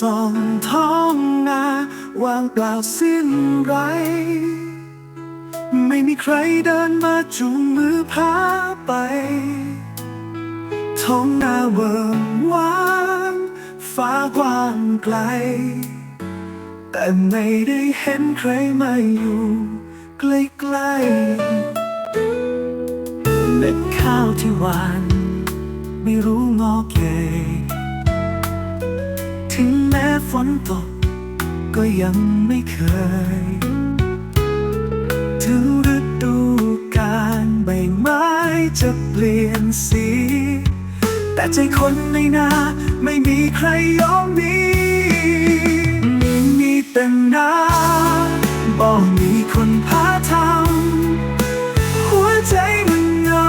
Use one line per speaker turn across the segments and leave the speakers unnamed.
ส่องท้องนาว่างเปล่าสิ้นไร ไม่มีใครเดินมาจูงมือพาไป ท้องนาเวิงว่างฟ้ากว้างไกล แต่ไม่ได้เห็นใครมาอยู่ใกล้ๆเม็ดข้าวที่หวาน ไม่รู้งอเกย ฝนตก ก็ยังไม่เคย ถึงฤดูกาลใบไม้จะเปลี่ยนสี แต่ใจคนในนาไม่มีใครยอมหนีมีแต่นาบอกมีคนพาทำหัวใจมันเหงา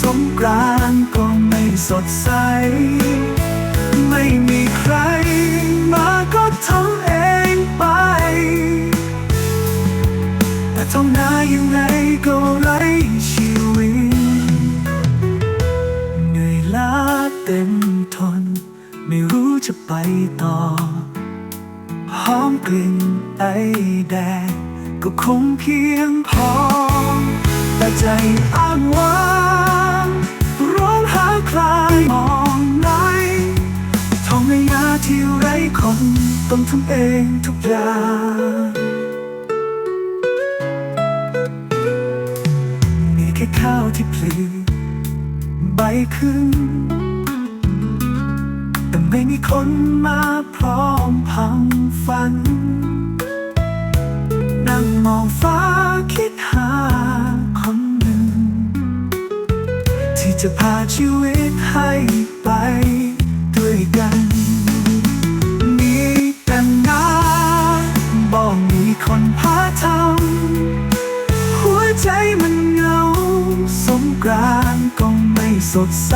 สงกรานก็ไม่สดใส ไม่มีใคร ทำเองไป แต่ท้องนายังไงก็ไร้ชีวิตเหนื่อยล้าเต็มทน ไม่รู้จะไปต่อ หอมกลิ่นไอแดง ก็คงเพียงพอ แต่ใจอ้างว้างร้องหาใครมองไหนท้องในยาที่ไร้คน ต้องทำเองทุกอย่างมีแค่ข้าวที่พลีใบขึ้น แต่ไม่มีคนมาพร้อมพังฝัน นั่งมองฟ้าคิดหาคนหนึ่ง ที่จะพาชีวิตให้ไป ทำหัวใจมันเหงา สงกรานก็ไม่สดใส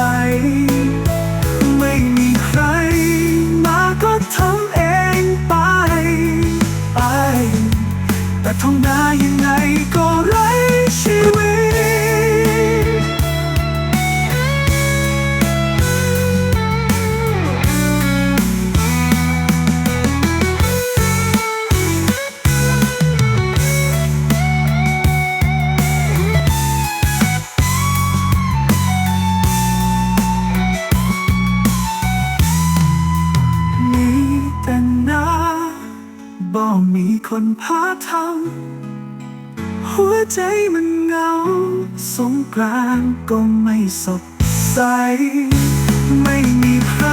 บอกมีคนพาทำหัวใจมันเหงา สงกรานก็ไม่สดใส ไม่มีใคร